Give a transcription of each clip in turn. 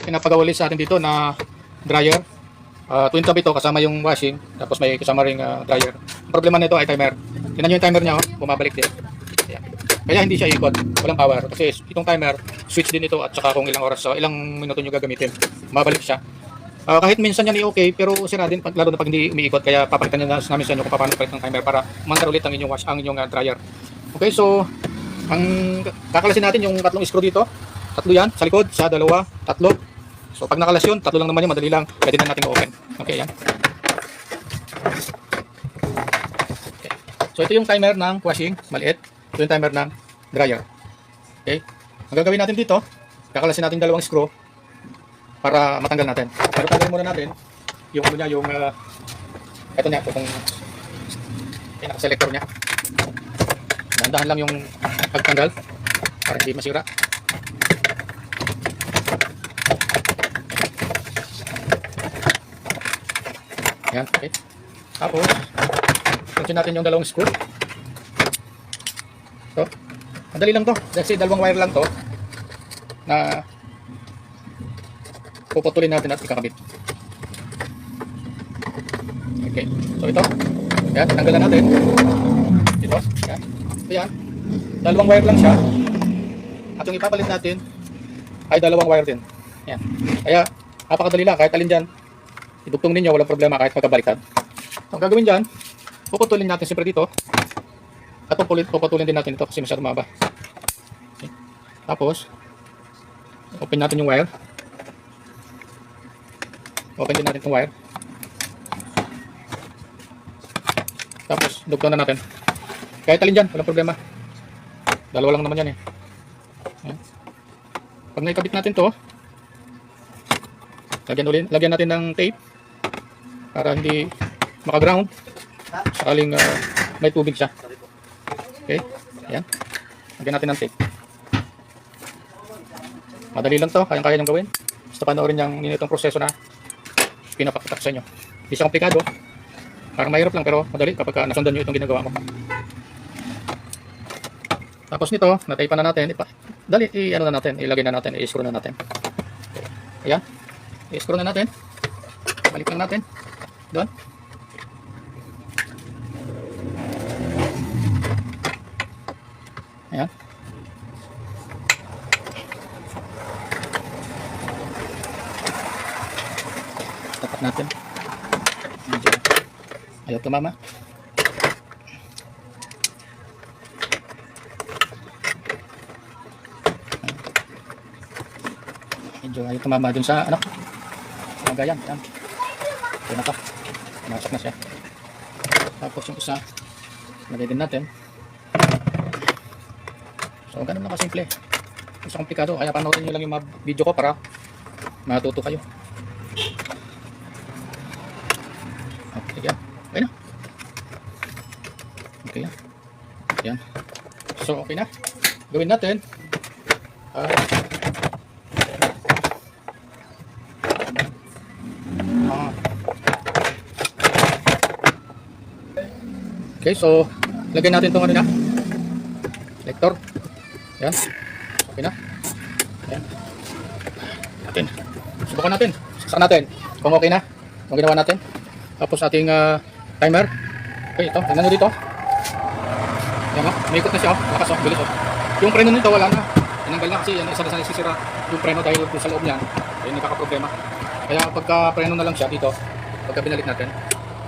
pinapagawalis sa atin dito na dryer. Uh, twin tub ito kasama yung washing tapos may kasama ring ah, dryer. Ang problema nito ay timer. Tingnan nyo yung timer niya, oh, bumabalik din. Ayan. Kaya hindi siya ikot, walang power. Kasi itong timer, switch din ito at saka kung ilang oras, so ilang minuto nyo gagamitin, mabalik siya. Ah, kahit minsan yan i-okay, pero sira din, pag, lalo na pag hindi umiikot, kaya papalitan na namin sa inyo kung paano palit ng timer para mandar ulit ang inyong, wash, ang inyong ah, dryer. Okay, so, ang kakalasin natin yung tatlong screw dito. Tatlo yan, sa likod, sa dalawa, tatlo. So, pag nakalas yun, tatlo lang naman yun, madali lang. Pwede na natin open. Okay, yan. Okay. So, ito yung timer ng washing, maliit. Ito yung timer ng dryer. Okay. Ang gagawin natin dito, kakalasin natin dalawang screw para matanggal natin. Pero tanggalin muna natin yung ano niya, yung uh, ito niya, itong pinaka-selector niya. Dahan-dahan lang yung pagtanggal para hindi masira. Yan, okay. Tapos, punsin natin yung dalawang screw. Ito. Madali lang to. Kasi dalawang wire lang to na puputulin natin at ikakabit. Okay. So ito. Yan, tanggalan natin. Ito. Yan. Ito yan. Dalawang wire lang siya. At yung ipapalit natin ay dalawang wire din. Yan. Kaya, napakadali lang. Kahit alin dyan, idugtong ninyo, walang problema kahit magkabaliktad. Ang gagawin dyan, puputulin natin siyempre dito. At puputulin din natin ito kasi masyado maba. Okay. Tapos, open natin yung wire. Open din natin itong wire. Tapos, dugtong na natin. Kahit alin dyan, walang problema. Dalawa lang naman yan eh. Ayan. Pag naikabit natin to, lagyan, ulit, lagyan natin ng tape para hindi makaground sakaling ah, may tubig siya. Okay? Ayan. Lagyan natin ng tape. Madali lang to, kayang-kaya niyong gawin. Basta panoorin niyang ninitong proseso na pinapakitak sa inyo. Hindi siya komplikado. Parang mahirap lang pero madali kapag ka nasundan nyo itong ginagawa mo. Tapos nito, nataypan na natin. Ipa, dali, i-ano na natin, ilagay na natin, i-screw na natin. Ayan. I-screw na natin. Balik lang natin. Doon. Ayan. Tapat natin. Ayaw tumama. Medyo ayaw tumama dun sa ano. Sa gayan. Yan. Ito na to. Pumasok na siya. Tapos yung isa, lagay din natin. So, ganun lang kasimple. Siya komplikado. Kaya panoorin nyo lang yung mga video ko para matuto kayo. Okay, yan. Okay na. Okay yan. Yan. So, okay na. Gawin natin. Ah, ah. Okay, so lagyan natin itong ano na. Selector. Yan. Okay na. Yan. Natin. Subukan natin. Saksan natin. Kung okay na. Kung ginawa natin. Tapos ating ah, timer. Okay, ito. Tingnan nyo dito. Yan o. Umikot na siya o. Lakas o. Bilis o. Yung preno nito wala na. Tinanggal na kasi yan. Isa na sa nasisira yung preno dahil sa loob niyan. Ayun, nagkakaproblema. Kaya pagka preno na lang siya dito, pagka binalik natin,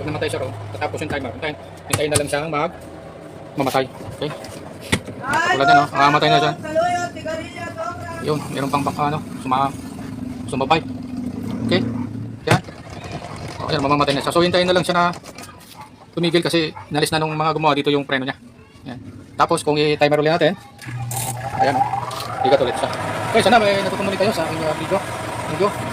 pag namatay siya ron, tapos yung timer, hintayin, hintayin na lang siyang mag mamatay. Okay? Tulad yan, no? Mamamatay na siya. Yun, meron pang pang ano, suma, sumabay. Okay? Yan. O, yan, mamamatay na siya. So, hintayin na lang siya na tumigil kasi nalis na nung mga gumawa dito yung preno niya. Yan. Tapos, kung i-timer ulit natin, ayan, o, ikat ulit siya. Okay, sana may natutunan kayo sa aking uh, video. Thank you.